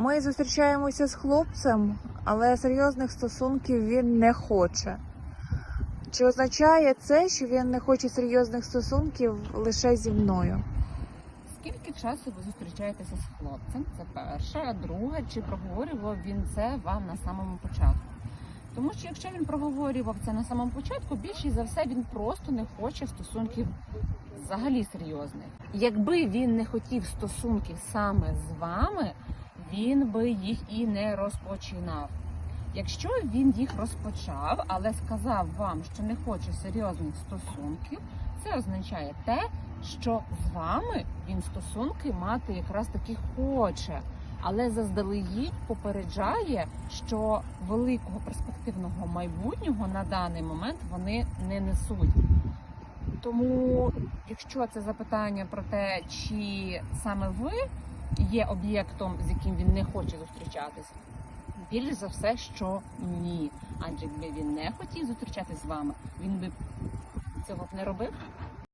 Ми зустрічаємося з хлопцем, але серйозних стосунків він не хоче. Чи означає це, що він не хоче серйозних стосунків лише зі мною? Скільки часу ви зустрічаєтеся з хлопцем? Це перше. А друге, чи проговорював він це вам на самому початку? Тому що якщо він проговорював це на самому початку, більше за все він просто не хоче стосунків взагалі серйозних. Якби він не хотів стосунків саме з вами, він би їх і не розпочинав. Якщо він їх розпочав, але сказав вам, що не хоче серйозних стосунків, це означає те, що з вами він стосунки мати якраз таки хоче, але заздалегідь попереджає, що великого перспективного майбутнього на даний момент вони не несуть. Тому, якщо це запитання про те, чи саме ви є об'єктом, з яким він не хоче зустрічатись, більш за все, що ні. Адже якби він не хотів зустрічатись з вами, він би цього б не робив.